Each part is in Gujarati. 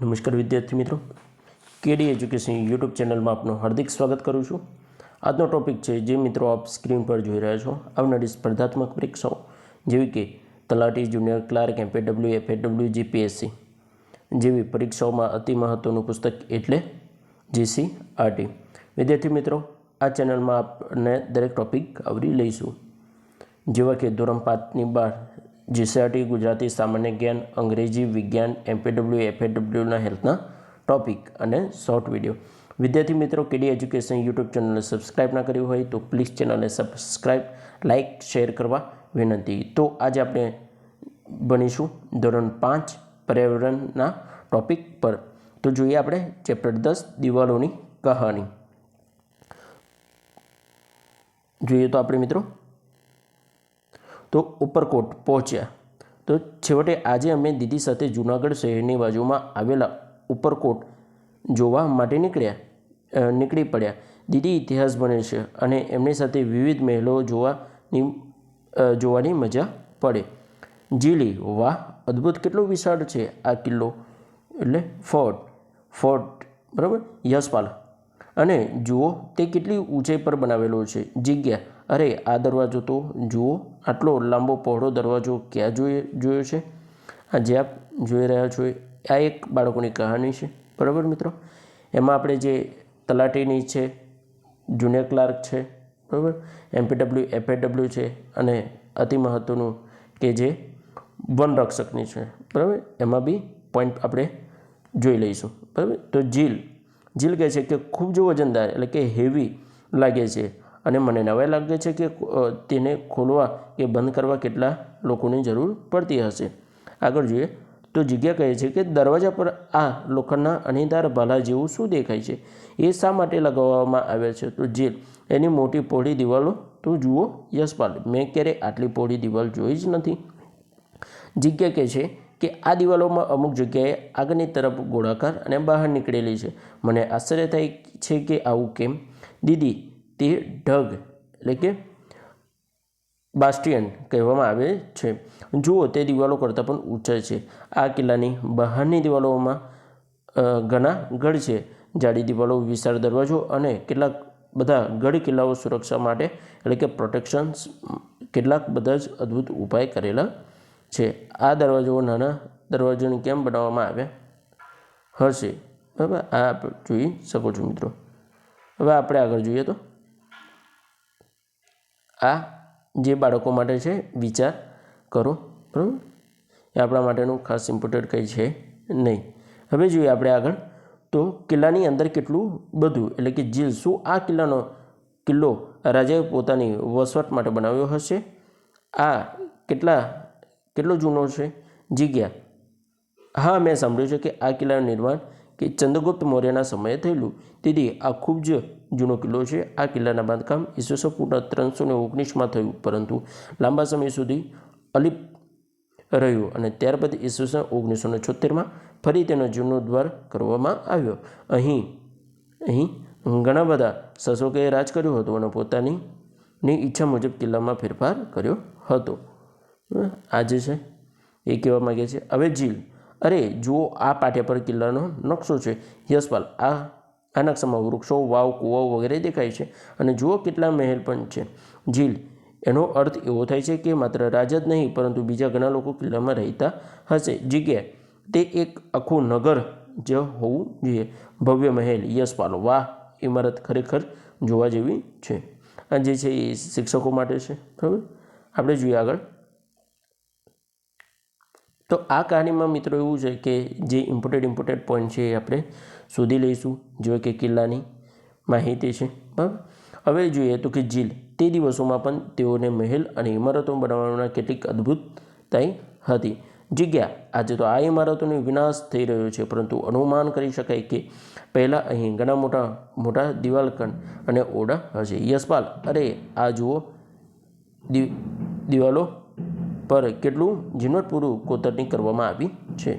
નમસ્કાર વિદ્યાર્થી મિત્રો. કેડી એજ્યુકેશન યુટ્યુબ ચેનલમાં આપનું હાર્દિક સ્વાગત કરું છું. આજનો ટોપિક છે જે મિત્રો આપ સ્ક્રીન પર જોઈ રહ્યા છો. આવનારી સ્પર્ધાત્મક પરીક્ષાઓ જેવી કે તલાટી junior clerk, MPW, FAW, GPSC જેવી પરીક્ષાઓમાં અતિ મહત્ત્વનું પુસ્તક એટલે જીસીઆરટી. વિદ્યાર્થી મિત્રો, આ ચેનલમાં આપને દરેક ટોપિક આવરી લઈશું. જેવા કે ધોરણ પાંચની બાર જીસીઆરટી ગુજરાતી સામાન્ય જ્ઞાન, અંગ્રેજી વિજ્ઞાન, એમપીડબ્લ્યુ એફએડબ્લ્યુના હેલ્થના ટોપિક અને શોર્ટ વીડિયો વિદ્યાર્થી મિત્રો, કેડી એજ્યુકેશન યુટ્યુબ ચેનલને સબસ્ક્રાઇબ ના કર્યું હોય તો પ્લીઝ ચેનલને સબસ્ક્રાઇબ, લાઇક, શેર કરવા વિનંતી. તો આજે આપણે ભણીશું ધોરણ પાંચ પર્યાવરણના ટોપિક પર. તો જોઈએ આપણે ચેપ્ટર દસ, દિવાલોની કહાની. જોઈએ તો આપણે મિત્રો તો ઉપરકોટ પહોંચ્યા. તો છેવટે આજે અમે દીદી સાથે જૂનાગઢ શહેરની બાજુમાં આવેલા ઉપરકોટ જોવા માટે નીકળ્યા નીકળી પડ્યા. દીદી ઇતિહાસ બને છે અને એમની સાથે વિવિધ મહેલો જોવાની જોવાની મજા પડે. જીલી વાહ, અદ્ભુત, કેટલો વિશાળ છે આ કિલ્લો. એટલે ફોર્ટ ફોર્ટ, બરાબર? યશપાલ. અને જુઓ તે કેટલી ઊંચાઈ પર બનાવેલો છે. જગ્યા અરે, આ દરવાજો તો જુઓ, આટલો લાંબો પહોળો દરવાજો ક્યાં જોઈએ જોયો છે? આ જે આપ જોઈ રહ્યા છો આ એક બાળકોની કહાની છે. બરાબર મિત્રો? એમાં આપણે જે તલાટીની છે, જુનિયર ક્લાર્ક છે, બરાબર? એમપીડબ્લ્યુ, એફએડબ્લ્યુ છે અને અતિ મહત્ત્વનું કે જે વનરક્ષકની છે. બરાબર? એમાં બી પોઈન્ટ આપણે જોઈ લઈશું. બરાબર? તો જીલ જીલ કહે છે કે ખૂબ જ વજનદાર એટલે કે હેવી લાગે છે. અને મને નવાઈ લાગે છે કે તેને ખોલવા કે બંધ કરવા કેટલા લોકોની જરૂર પડતી હશે. આગળ જોઈએ, તો જગ્યા કહે છે કે દરવાજા પર આ લોખંડના અણીદાર ભાલા જેવું શું દેખાય છે? એ શા માટે લગાવવામાં આવે છે? તો જેલ, એની મોટી પહોળી દિવાલો, તો જુઓ યશપાલ મેં ક્યારેય આટલી પહોળી દિવાલ જોઈ જ નથી. જગ્યા કહે છે કે આ દિવાલોમાં અમુક જગ્યાએ આગળની તરફ ગોળાકાર અને બહાર નીકળેલી છે. મને આશ્ચર્ય થાય છે કે આવું કેમ? દીદી તે ઢગ એટલે કે બાસ્ટિયન કહેવામાં આવે છે. જુઓ, તે દિવાલો કરતાં પણ ઊંચા છે. આ કિલ્લાની બહારની દિવાલોમાં ઘણા ગઢ છે. જાડી દિવાલો, વિશાળ દરવાજો અને કેટલાક બધા ગઢ કિલ્લાઓ સુરક્ષા માટે એટલે કે પ્રોટેક્શન્સ કેટલાક બધા જ અદ્ભુત ઉપાય કરેલા છે. આ દરવાજાઓ નાના દરવાજાને કેમ બનાવવામાં આવ્યા હશે. બરાબર? આ જોઈ શકો છો મિત્રો. હવે આપણે આગળ જોઈએ તો. આ જે બાળકો માટે છે, વિચાર કરો, બરાબર? એ આપણા માટેનું ખાસ ઇમ્પોર્ટન્ટ કંઈ છે નહીં. હવે જોઈએ આપણે આગળ. તો કિલ્લાની અંદર કેટલું બધું, એટલે કે જીલ, શું આ કિલ્લાનો કિલ્લો રાજાએ પોતાની વસવાટ માટે બનાવ્યો હશે? આ કેટલા, કેટલો જૂનો છે? જગ્યા? હા, મેં સાંભળ્યું છે કે આ કિલ્લાનું નિર્માણ કે ચંદ્રગુપ્ત મૌર્યના સમયે થયેલું. તેથી આ ખૂબ જ જૂનો કિલ્લો છે. આ કિલ્લાના બાંધકામ ઈસવીસન પૂર્ણ ત્રણસો ને ઓગણીસમાં થયું. પરંતુ લાંબા સમય સુધી અલિપ રહ્યું અને ત્યારબાદ ઈસવીસન ઓગણીસો ને છોતેરમાં ફરી તેનો જીર્ણોદ્વાર કરવામાં આવ્યો. અહીં અહીં ઘણા બધા શાસકોએ રાજ કર્યું હતું અને પોતાની, ની ઈચ્છા મુજબ કિલ્લામાં ફેરફાર કર્યો હતો. આ જે છે, એ કહેવા માગે છે, હવે ઝીલ. અરે, જુઓ, આ પાટિયા પર કિલ્લાનો નકશો છે. યશપાલ, આ આ નકશામાં વૃક્ષો, વાવ કૂવાઓ વગેરે દેખાય છે. અને જુઓ કેટલા મહેલ પણ છે. ઝીલ એનો અર્થ એવો થાય છે કે માત્ર રાજા જ નહીં, પરંતુ બીજા ઘણા લોકો કિલ્લામાં રહેતા હશે. જગ્યા, તે એક આખું નગર જ હોવું જોઈએ. ભવ્ય મહેલ યશપાલ વાહ ઇમારત ખરેખર જોવા જેવી છે. આ જે છે એ શિક્ષકો માટે છે બરાબર આપણે જોઈએ આગળ. તો આ કહાનીમાં મિત્રો એવું છે કે જે ઇમ્પોર્ટેડ ઇમ્પોર્ટેડ પોઈન્ટ છે એ આપણે શોધી લઈશું. જો કે કિલ્લાની માહિતી છે, બરાબર? હવે જોઈએ તો કે જીલ, તે દિવસોમાં પણ તેઓને મહેલ અને ઇમારતો બનાવવાના કેટલીક અદ્ભુતતાઈ હતી. જગ્યા, આજે તો આ ઇમારતોનો વિનાશ થઈ રહ્યો છે, પરંતુ અનુમાન કરી શકાય કે પહેલાં અહીં ઘણા મોટા મોટા દિવાલખંડ અને ઓરડા હશે. યશપાલ, અરે આ જુઓ દિવાલો પર કેટલું ઝીણવટપૂર્વક કોતરણી કરવામાં આવી છે.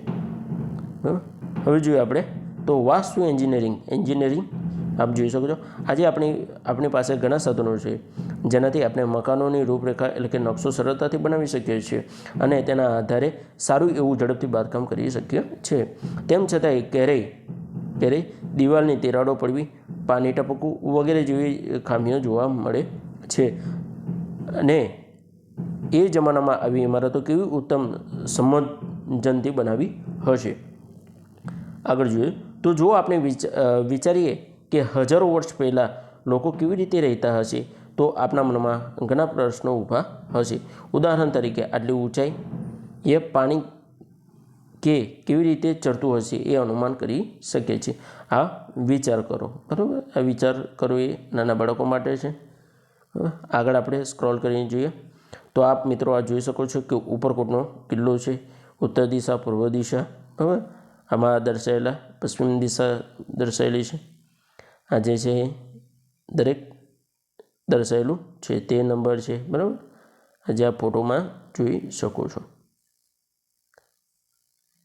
હવે જોઈએ આપણે. તો વાસ્તુ એન્જિનિયરિંગ એન્જિનિયરિંગ આપ જોઈ શકો છો. આજે આપણી આપણી પાસે ઘણા સાધનો છે, જેનાથી આપણે મકાનોની રૂપરેખા એટલે કે નકશો સરળતાથી બનાવી શકીએ છીએ અને તેના આધારે સારું એવું ઝડપથી બાંધકામ કરી શકીએ છીએ. તેમ છતાંય ક્યારેય ક્યારેય દિવાલની તિરાડો પડવી, પાણી ટપકવું વગેરે જેવી ખામીઓ જોવા મળે છે. અને એ જમાનામાં આવી ઇમારતો કેવી ઉત્તમ સમજનથી બનાવી હશે. આગળ જોઈએ. તો જો આપણે વિચારીએ કે હજારો વર્ષ પહેલાં લોકો કેવી રીતે રહેતા હશે, તો આપણા મનમાં ઘણા પ્રશ્નો ઊભા હશે. ઉદાહરણ તરીકે, આટલી ઊંચાઈ એ પાણી કે કેવી રીતે ચડતું હશે એ અનુમાન કરી શકીએ છીએ આ વિચાર કરો. બરાબર? આ વિચાર કરો એ નાના બાળકો માટે છે. આગળ આપણે સ્ક્રોલ કરીને જોઈએ. તો આપ મિત્રો આ જોઈ શકો છો કે ઉપરકોટનો કિલ્લો છે, ઉત્તર દિશા, પૂર્વ દિશા, બરાબર? આમાં દર્શાવેલા પશ્ચિમ દિશા દર્શાવેલી છે. આ જે છે દરેક દર્શાવેલું છે, તે નંબર છે, બરાબર? આજે આ ફોટોમાં જોઈ શકો છો.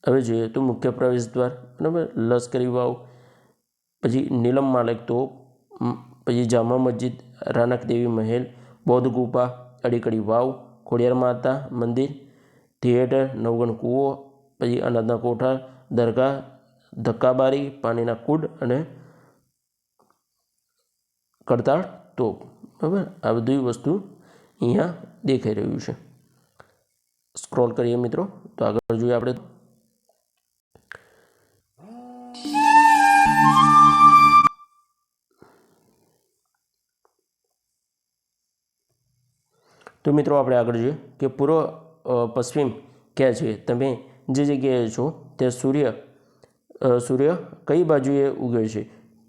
હવે જોઈએ તો મુખ્ય પ્રવેશ દ્વાર, બરાબર? લશ્કરી વાવ પછી નીલમ માલિક તો પછી જામા મસ્જિદ, રાનક દેવી મહેલ, બૌદ્ધ ગુફા અડીકડી વાવ, ખોડિયાર માતા, મંદિર થિયેટર નવગણ કૂવો, પછી અનાજના કોઠાર, દરગાહ, ધક્કાબારી, પાણીના કુડ અને કરતાળ તોપ. બરાબર? આ બધી વસ્તુ અહીંયા દેખાઈ રહ્યું છે. સ્ક્રોલ કરીએ મિત્રો, તો આગળ જોઈએ આપણે. તો મિત્રો આપણે આગળ જોઈએ કે પૂર્વ પશ્ચિમ ક્યાં છે? તમે જે જગ્યાએ છો તે સૂર્ય સૂર્ય કઈ બાજુએ ઉગે છે?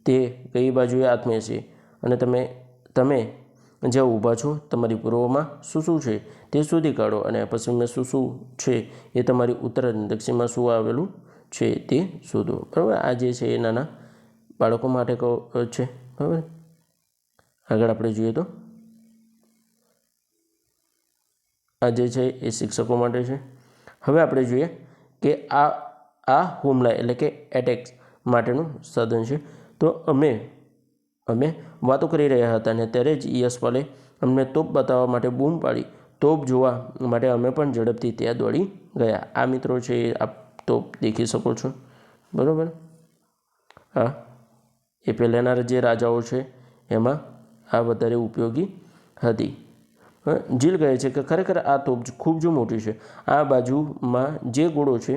તે કઈ બાજુએ આત્મે છે? અને તમે તમે જ્યાં ઊભા છો, તમારી પૂર્વમાં શું શું છે? તે શોધી કાઢો અને પશ્ચિમમાં શું શું છે એ તમારી ઉત્તર અને દક્ષિણમાં શું આવેલું છે તે શોધો. બરાબર? આ જે છે એ નાના બાળકો માટે છે. બરાબર? આગળ આપણે જોઈએ તો. આ જે છે એ શિક્ષકો માટે છે. હવે આપણે જોઈએ કે આ આ હુમલા એટલે કે એટેક્સ માટેનું સાધન છે. તો અમે અમે વાતો કરી રહ્યા હતા અને ત્યારે જ યશપાલે અમને તોપ બતાવવા માટે બૂમ પાડી. તોપ જોવા માટે અમે પણ ઝડપથી ત્યાં દોડી ગયા. આ મિત્રો છે, આપ તોપ દેખી શકો છો. બરાબર? હા. એ પહેલાંના જે રાજાઓ છે, એમાં આ વધારે ઉપયોગી હતી. જીલ કહે છે કે ખરેખર આ તોપ ખૂબ જ મોટી છે. આ બાજુમાં જે ગોળો છે,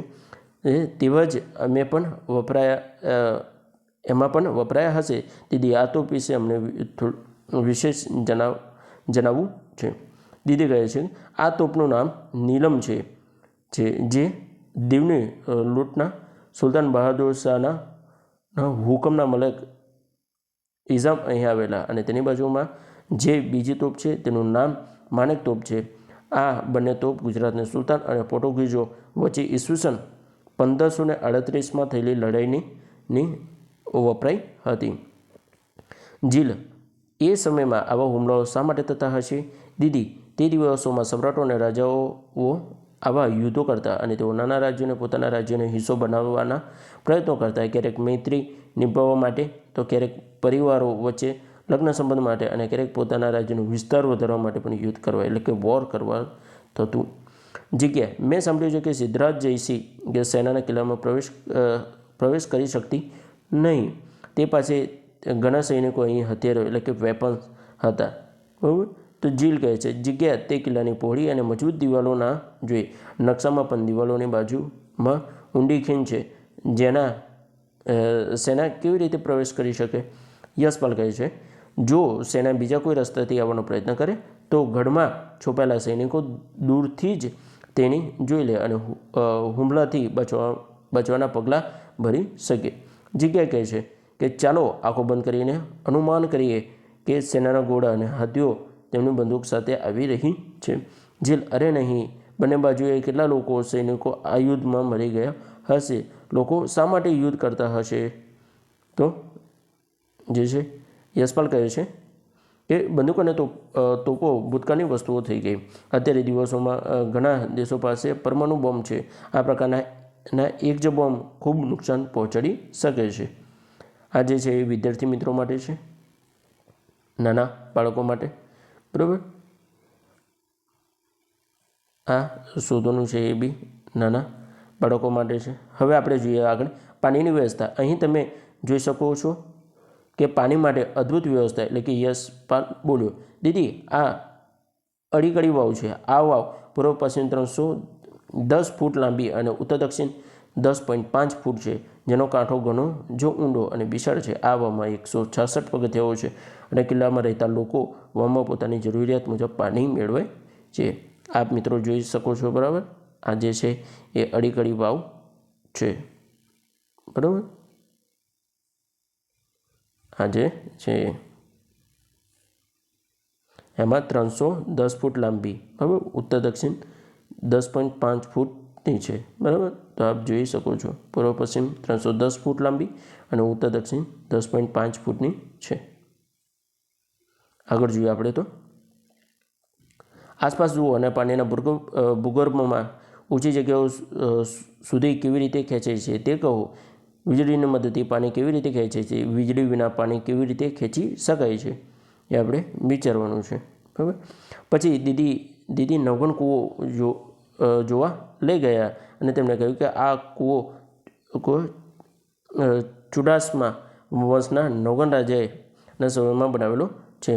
એ તેવા જ અમે પણ વપરાયા એમાં પણ વપરાયા હશે. દીદી, આ તોપ વિશે અમને વિશેષ જણાવ, જણાવવું છે. દીદી કહે છે, આ તોપનું નામ નીલમ છે, જે જે દીવની લૂંટના સુલતાન બહાદુર શાહના હુકમના મલક ઇઝામ અહીં આવેલા અને તેની બાજુમાં જે બીજી તોપ છે, તેનું નામ માણેક તોપ છે. આ બંને તોપ ગુજરાતને સુલતાન અને પોર્ટુગીઝો વચ્ચે ઈસવીસન પંદરસો ને અડત્રીસમાં થયેલી લડાઈની વપરાઈ હતી. જીલ એ સમયમાં આવા હુમલાઓ શા માટે થતા હશે? દીદી, તે દિવસોમાં સમ્રાટો અને રાજાઓ આવા યુદ્ધો કરતા અને તેઓ નાના રાજ્યોને પોતાના રાજ્યનો હિસ્સો બનાવવાના પ્રયત્નો કરતા. ક્યારેક મૈત્રી નિભાવવા માટે તો ક્યારેક પરિવારો વચ્ચે લગ્ન સંબંધ માટે અને ક્યારેક પોતાના રાજ્યનો વિસ્તાર વધારવા માટે પણ યુદ્ધ કરવા એટલે કે વોર કરવા થતું. જગ્યા, મેં સાંભળ્યું છે કે સિદ્ધરાજ જયસિંહ કે સેનાના કિલ્લામાં પ્રવેશ પ્રવેશ કરી શકતી નહીં. તે પાસે ઘણા સૈનિકો અહીં હથિયારો એટલે કે વેપન્સ હતા. બરાબર? તો જીલ કહે છે, જગ્યા તે કિલ્લાની પહોળી અને મજબૂત દિવાલોના જોઈએ નકશામાં પણ દિવાલોની બાજુમાં ઊંડી ખીણ છે. જેના સેના કેવી રીતે પ્રવેશ કરી શકે? યશપાલ કહે છે જો સેના બીજા કોઈ રસ્તાથી આવવાનો પ્રયત્ન કરે, તો ગઢમાં છુપાયેલા સૈનિકો દૂરથી જ તેની જોઈ લે અને હુમલાથી બચવા, બચવાના પગલાં ભરી શકે. જગ્યા કહે છે કે, ચાલો, આંખો બંધ કરીને અનુમાન કરીએ કે સેનાના ઘોડા અને હાથીઓ તેમની બંદૂક સાથે આવી રહી છે. જેલ અરે નહીં, બંને બાજુએ કેટલા લોકો સૈનિકો આ યુદ્ધમાં મરી ગયા હશે? લોકો શા માટે યુદ્ધ કરતા હશે? તો જે છે યશપાલ કહે છે કે બંદૂક અને તોપો ભૂતકાળની વસ્તુઓ થઈ ગઈ. અત્યારે દિવસોમાં ઘણા દેશો પાસે પરમાણુ બોમ્બ છે. આ પ્રકારના એક જ બોમ્બ ખૂબ નુકસાન પહોંચાડી શકે છે. આ જે છે એ વિદ્યાર્થી મિત્રો માટે છે. નાના બાળકો માટે. બરાબર? આ શોધોનું છે એ બી નાના બાળકો માટે છે. હવે આપણે જોઈએ આગળ. પાણીની વ્યવસ્થા. અહીં તમે જોઈ શકો છો કે પાણી માટે અદ્ભુત વ્યવસ્થા એટલે કે યશ પાન બોલ્યો. દીદી, આ અડીકડી વાવ છે. આ વાવ પૂર્વ પશ્ચિમ ત્રણસો દસ ફૂટ લાંબી અને ઉત્તર દક્ષિણ દસ પોઈન્ટ પાંચ ફૂટ છે. જેનો કાંઠો ઘણો, જો ઊંડો અને વિશાળ છે. આ વાવમાં એકસો છાસઠ પગથિયાઓ છે અને કિલ્લામાં રહેતા લોકો વાવમાં પોતાની જરૂરિયાત મુજબ પાણી મેળવે છે. આપ મિત્રો જોઈ શકો છો, બરાબર? આ જે છે એ અડીકડી વાવ છે. બરાબર? આ જે. છે એમાં ત્રણસો દસ ફૂટ લાંબી, બરાબર? ઉત્તર દક્ષિણ દસ પોઈન્ટ પાંચ ફૂટની છે, બરાબર? તો આપ જોઈ શકો છો. પૂર્વ પશ્ચિમ ત્રણસો દસ ફૂટ લાંબી અને ઉત્તર દક્ષિણ દસ પોઈન્ટ પાંચ ફૂટની છે. આગળ જોઈએ આપણે તો. આસપાસ જુઓ અને પાણીના ભૂગર્ભ ભૂગર્ભમાં ઊંચી જગ્યાઓ સુધી કેવી રીતે ખેંચે છે તે કહો. વીજળીની મદદથી પાણી કેવી રીતે ખેંચે છે, વીજળી વિના પાણી કેવી રીતે ખેંચી શકાય છે, એ આપણે વિચારવાનું છે, બરાબર? પછી દીદી દીદી નવગણ કૂવો જો જોવા લઈ ગયા અને તેમણે કહ્યું કે આ કૂવો ચુડાસમા વંશના નવગણ રાજાના સમયમાં બનાવેલો છે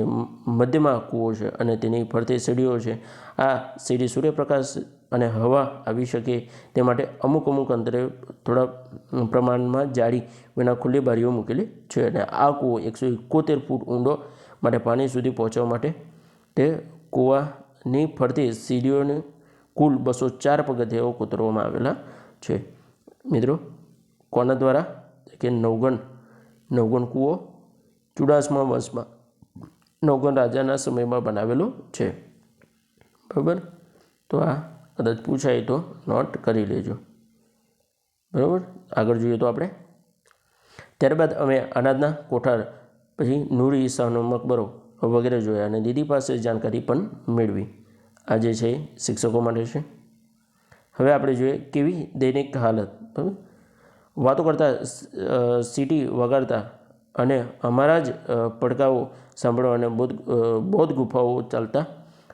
મધ્યમાં કૂવો છે અને તેની ફરતે સીડીઓ છે, આ સીડી સૂર્યપ્રકાશ અને હવા આવી શકે તે માટે અમુક અમુક અંતરે થોડા પ્રમાણમાં જાળી વિના ખુલ્લી બારીઓ મૂકેલી છે અને આ કૂવો એકસો એકોતેર ફૂટ ઊંડો માટે પાણી સુધી પહોંચવા માટે તે કૂવાની ફરતે સીડીઓને કુલ બસો ચાર પગથિયાઓ કોતરવામાં આવેલા છે. મિત્રો, કોના દ્વારા? કે નવગણ નવગણ કૂવો ચુડાસમા વંશમાં નવગણ રાજાના સમયમાં બનાવેલો છે. બરાબર? તો આ કદાચ પૂછાય તો નોટ કરી લેજો. બરાબર? આગળ જોઈએ તો આપણે. ત્યારબાદ અમે અનાજના કોઠાર, પછી નૂરી ઈસાનો મકબરો વગેરે જોયા અને દીદી પાસે જાણકારી પણ મેળવી. આ જે છે શિક્ષકો માટે છે. હવે આપણે જોઈએ કેવી દૈનિક હાલત. બરાબર? વાતો કરતાં સીટી વગાડતા અને અમારા જ પડકાઓ સાંભળવા અને બૌદ્ધ બૌદ્ધ ગુફાઓ ચાલતા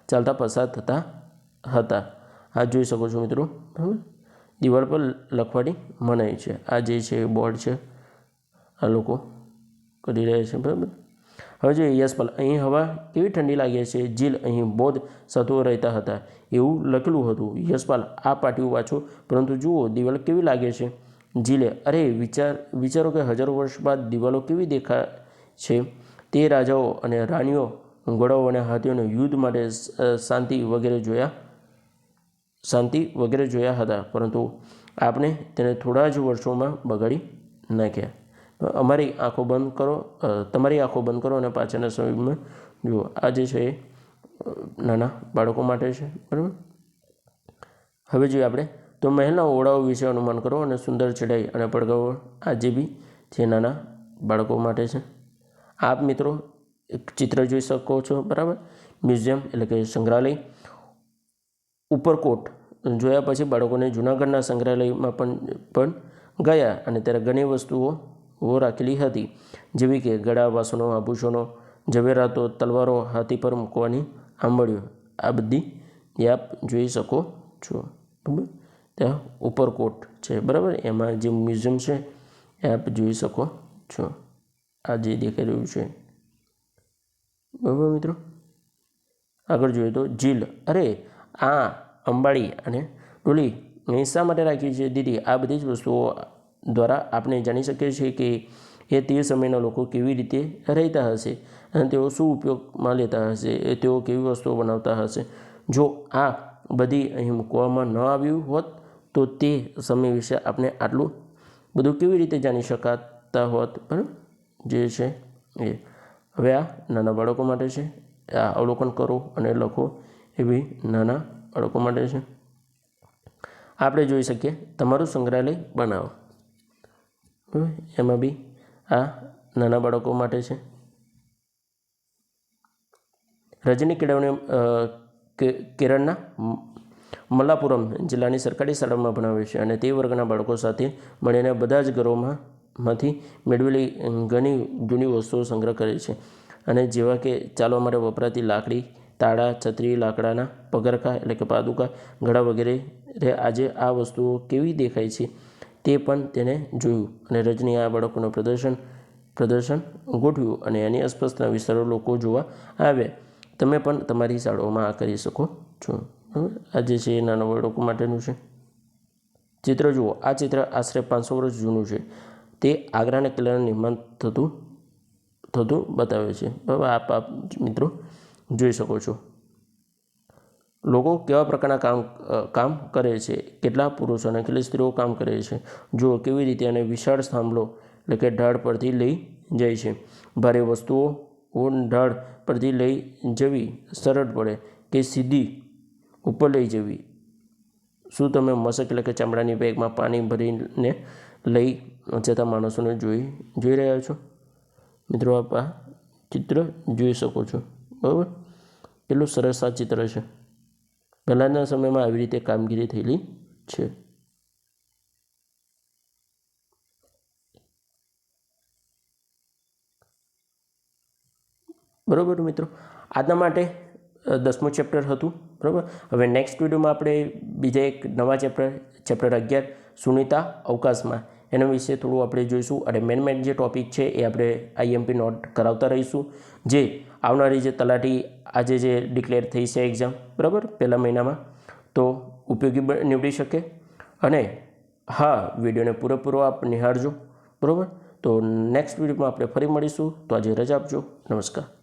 ચાલતા પસાર થતા હતા. આ જોઈ શકો છો મિત્રો. બરાબર? દિવાળ પર લખવાની મનાઈ છે. આ જે છે બોર્ડ છે. આ લોકો કરી રહ્યા છે. બરાબર? હવે જોઈએ યશપાલ. અહીં હવા કેવી ઠંડી લાગે છે? જીલ અહીં બૌદ્ધ સત્વો રહેતા હતા. એવું લખેલું હતું. યશપાલ, આ પાટિયું વાંચો. પરંતુ જુઓ, દિવાલ કેવી લાગે છે? જીલે અરે, વિચાર, વિચારો કે હજારો વર્ષ બાદ દિવાલો કેવી દેખાય છે? તે રાજાઓ અને રાણીઓ ઘોડાઓ અને હાથીઓને યુદ્ધ માટે શાંતિ વગેરે જોયા, શાંતિ વગેરે જોયા હતા. પરંતુ આપણે તેને થોડા જ વર્ષોમાં બગાડી નાખ્યા. અમારી આંખો બંધ કરો તમારી આંખો બંધ કરો અને પાછળના સમયમાં જુઓ. આ જે છે એ નાના બાળકો માટે છે, બરાબર? હવે જોઈએ આપણે તો મહેલના ઓરડાઓ વિશે અનુમાન કરો અને સુંદર ચડાઈ અને પડઘાઓ આજે બી છે નાના બાળકો માટે છે. આપ મિત્રો એક ચિત્ર જોઈ શકો છો, બરાબર? મ્યુઝિયમ એટલે કે સંગ્રહાલય. ઉપરકોટ જોયા પછી બાળકોને જૂનાગઢના સંગ્રહાલયમાં પણ પણ ગયા અને ત્યારે ઘણી વસ્તુઓ રાખેલી હતી. જેવી કે ગળા વાસણો, આભૂષણો, ઝવેરાતો, તલવારો હાથી પર મૂકવાની આંબળીઓ. આ બધી આપ જોઈ શકો છો. બરાબર? ત્યાં ઉપરકોટ છે, બરાબર? એમાં જે મ્યુઝિયમ છે, એ આપ જોઈ શકો છો. આ જે દેખાઈ રહ્યું છે. બરાબર મિત્રો? આગળ જોઈએ તો જીલ અરે, આ અંબાડી અને ડોલી અહીં શા માટે રાખી છે? દીદી, આ બધી જ વસ્તુઓ દ્વારા આપણે જાણી શકીએ છીએ કે એ તે સમયના લોકો કેવી રીતે રહેતા હશે અને તેઓ શું ઉપયોગમાં લેતા હશે, એ તેઓ કેવી વસ્તુઓ બનાવતા હશે. જો આ બધી અહીં મૂકવામાં ન આવ્યું હોત તો તે સમય વિશે આપણે આટલું બધું કેવી રીતે જાણી શકાતા હોત, બરાબર? જે છે એ. હવે આ નાના બાળકો માટે છે, આ અવલોકન કરો અને લખો એવી નાના બાળકો માટે છે. આપણે જોઈ શકીએ, તમારું સંગ્રહાલય બનાવો. એમાં બી આ નાના બાળકો માટે છે. રજની કેળવણી કેરળના મલ્લાપુરમ જિલ્લાની સરકારી શાળામાં ભણાવે છે અને તે વર્ગના બાળકો સાથે મળીને બધા જ ઘરોમાં માંથી મેળવેલી ઘણી જૂની વસ્તુઓ સંગ્રહ કરે છે. અને જેવા કે ચાલવા માટે વપરાતી લાકડી, તાળા, છત્રી, લાકડાના પગરખા એટલે કે પાદુકા, ઘડા વગેરે આજે આ વસ્તુઓ કેવી દેખાય છે તે પણ તેને જોયું અને રજની આ બાળકોનું પ્રદર્શન પ્રદર્શન ગોઠવ્યું અને એની આસપાસના વિસ્તારો લોકો જોવા આવ્યા. તમે પણ તમારી શાળાઓમાં આ કરી શકો છો. આ જે છે એ નાના બાળકો માટેનું છે. ચિત્ર જુઓ, આ ચિત્ર આશરે પાંચસો વર્ષ જૂનું છે. તે આગ્રાના કિલ્લાનું નિર્માણ થતું થતું બતાવે છે. બરાબર, આપ આપ મિત્રો જોઈ શકો છો. લોકો કેવા પ્રકારના કામ કામ કરે છે? કેટલા પુરુષો અને કેટલી સ્ત્રીઓ કામ કરે છે? જુઓ, કેવી રીતે અને વિશાળ થાંભલો, એટલે કે ઢાળ પરથી લઈ જાય છે. ભારે વસ્તુઓ ઢાળ પરથી લઈ જવી સરળ પડે કે સીધી ઉપર લઈ જવી. શું તમે મશક એટલે કે ચામડાની બેગમાં પાણી ભરીને લઈ જતા માણસોને જોઈ જોઈ રહ્યા છો? મિત્રો, આપ આ ચિત્ર જોઈ શકો છો. બરાબર? કેટલું સરસ આ ચિત્ર છે. પહેલાંના સમયમાં આવી રીતે કામગીરી થયેલી છે. બરાબર મિત્રો? આજના માટે દસમું ચેપ્ટર હતું. બરાબર? હવે નેક્સ્ટ વિડીયોમાં આપણે બીજા એક નવા ચેપ્ટર ચેપ્ટર અગિયાર, સુનિતા અવકાશમાં. એના વિશે થોડું આપણે જોઈશું. અને મેન મેન જે ટૉપિક છે એ આપણે આઈએમપી નોટ કરાવતા રહીશું. જે આવનારી જે તલાટી આજે જે ડિક્લેર થઈ છે એક્ઝામ બરાબર? પહેલા મહિનામાં. તો ઉપયોગી નીવડી શકે. અને હા, વિડીયોને પૂરેપૂરો આપ નિહાળજો. બરાબર? તો નેક્સ્ટ વિડીયોમાં આપણે ફરી મળીશું. તો આજે રજા આપજો. નમસ્કાર.